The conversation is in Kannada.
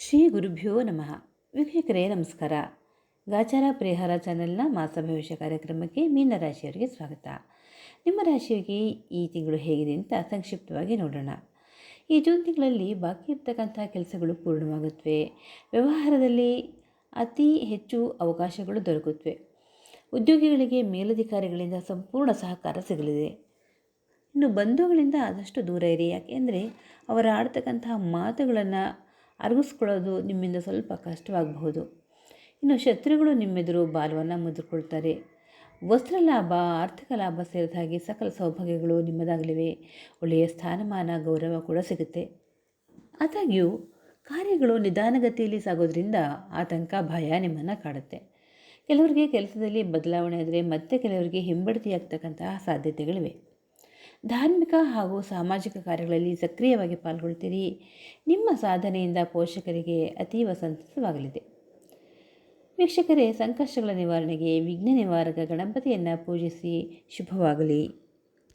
ಶ್ರೀ ಗುರುಭ್ಯೋ ನಮಃ. ವೀಕ್ಷಕರೇ, ನಮಸ್ಕಾರ. ಗಾಚಾರ ಪರಿಹಾರ ಚಾನೆಲ್ನ ಮಾಸ ಭವಿಷ್ಯ ಕಾರ್ಯಕ್ರಮಕ್ಕೆ ಮೀನ ರಾಶಿಯವರಿಗೆ ಸ್ವಾಗತ. ನಿಮ್ಮ ರಾಶಿಯವರಿಗೆ ಈ ತಿಂಗಳು ಹೇಗಿದೆ ಅಂತ ಸಂಕ್ಷಿಪ್ತವಾಗಿ ನೋಡೋಣ. ಈ ಜೂನ್ ತಿಂಗಳಲ್ಲಿ ಬಾಕಿ ಇರ್ತಕ್ಕಂಥ ಕೆಲಸಗಳು ಪೂರ್ಣವಾಗುತ್ತವೆ. ವ್ಯವಹಾರದಲ್ಲಿ ಅತಿ ಹೆಚ್ಚು ಅವಕಾಶಗಳು ದೊರಕುತ್ತವೆ. ಉದ್ಯೋಗಿಗಳಿಗೆ ಮೇಲಧಿಕಾರಿಗಳಿಂದ ಸಂಪೂರ್ಣ ಸಹಕಾರ ಸಿಗಲಿದೆ. ಇನ್ನು ಬಂಧುಗಳಿಂದ ಆದಷ್ಟು ದೂರ ಇರಿ. ಯಾಕೆಂದರೆ ಅವರ ಆಡ್ತಕ್ಕಂತಹ ಮಾತುಗಳನ್ನು ಅರಗಿಸ್ಕೊಳ್ಳೋದು ನಿಮ್ಮಿಂದ ಸ್ವಲ್ಪ ಕಷ್ಟವಾಗಬಹುದು. ಇನ್ನು ಶತ್ರುಗಳು ನಿಮ್ಮೆದುರು ಬಾಲವನ್ನು ಮುದ್ದುಕೊಳ್ತಾರೆ ವಸ್ತ್ರ ಲಾಭ, ಆರ್ಥಿಕ ಲಾಭ ಸೇರಿದ ಹಾಗೆ ಸಕಲ ಸೌಭಾಗ್ಯಗಳು ನಿಮ್ಮದಾಗಲಿವೆ. ಒಳ್ಳೆಯ ಸ್ಥಾನಮಾನ, ಗೌರವ ಕೂಡ ಸಿಗುತ್ತೆ. ಆದಾಗ್ಯೂ, ಕಾರ್ಯಗಳು ನಿಧಾನಗತಿಯಲ್ಲಿ ಸಾಗೋದ್ರಿಂದ ಆತಂಕ, ಭಯ ನಿಮ್ಮನ್ನು ಕಾಡುತ್ತೆ. ಕೆಲವರಿಗೆ ಕೆಲಸದಲ್ಲಿ ಬದಲಾವಣೆ ಆದರೆ ಮತ್ತೆ ಕೆಲವರಿಗೆ ಹಿಂಬಡ್ತಿಯಾಗ್ತಕ್ಕಂತಹ ಸಾಧ್ಯತೆಗಳಿವೆ. ಧಾರ್ಮಿಕ ಹಾಗೂ ಸಾಮಾಜಿಕ ಕಾರ್ಯಗಳಲ್ಲಿ ಸಕ್ರಿಯವಾಗಿ ಪಾಲ್ಗೊಳ್ತೀರಿ. ನಿಮ್ಮ ಸಾಧನೆಯಿಂದ ಪೋಷಕರಿಗೆ ಅತೀವ ಸಂತಸವಾಗಲಿದೆ. ವೀಕ್ಷಕರೇ, ಸಂಕಷ್ಟಗಳ ನಿವಾರಣೆಗೆ ವಿಘ್ನ ನಿವಾರಕ ಗಣಪತಿಯನ್ನು ಪೂಜಿಸಿ ಶುಭವಾಗಲಿ.